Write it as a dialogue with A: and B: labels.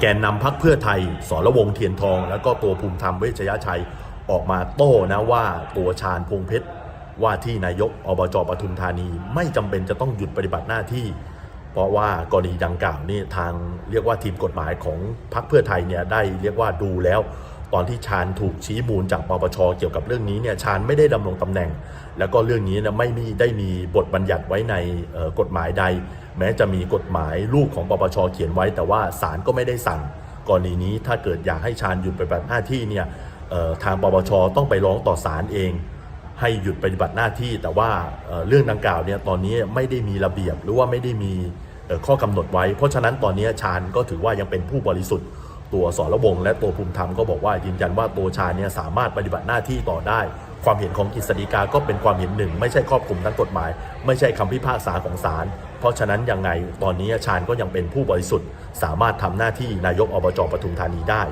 A: แกนนำพักเพื่อไทยสรวงเทียนทอง แล้วก็ตัวภูมิธรรมเวชยชัยออกมาโต้นะว่าตัวชาญพงเพชรว่าที่นายกอบจปทุมธานีไม่จำเป็นจะต้องหยุดปฏิบัติหน้าที่ เพราะว่ากรณีดังกล่าวนี่ทางเรียกว่าทีมกฎหมายของพรรคเพื่อไทยเนี่ยได้เรียกว่าดูแล้ว ตอนที่ชาญถูกชี้มูลจากปปชเกี่ยวกับเรื่องนี้เนี่ยชาญไม่ได้ดำรงตำแหน่ง แล้วก็เรื่องนี้นะไม่มีได้มีบทบัญญัติไว้ในกฎหมายใด แม้จะมีกฎหมายลูกของปปชเขียนไว้ แต่ว่าศาลก็ไม่ได้สั่งกรณีนี้ถ้าเกิดอยากให้ชาญหยุดปฏิบัติหน้าที่เนี่ยทางปปชต้องไปร้องต่อศาลเอง ให้หยุดปฏิบัติหน้าที่ แต่ว่าเรื่องดังกล่าวเนี่ยตอนนี้ไม่ได้มีระเบียบหรือว่าไม่ได้มีข้อกำหนดไว้ เพราะฉะนั้นตอนนี้ชาญก็ถือว่ายังเป็นผู้บริสุทธิ์ตัวสรวงและตัวภูมิธรรมก็บอกว่ายืนยันว่าตัวชาญเนี่ยสามารถปฏิบัติหน้าที่ต่อได้ ความเห็นของกฤษฎีกาก็เป็นความเห็นหนึ่ง ไม่ใช่ครอบคลุมทั้งกฎหมาย ไม่ใช่คำพิพากษาของศาลเพราะฉะนั้นยังไงตอนนี้ชาญก็ยังเป็นผู้บริสุทธิ์ สามารถทำหน้าที่นายกอบจปทุมธานีได้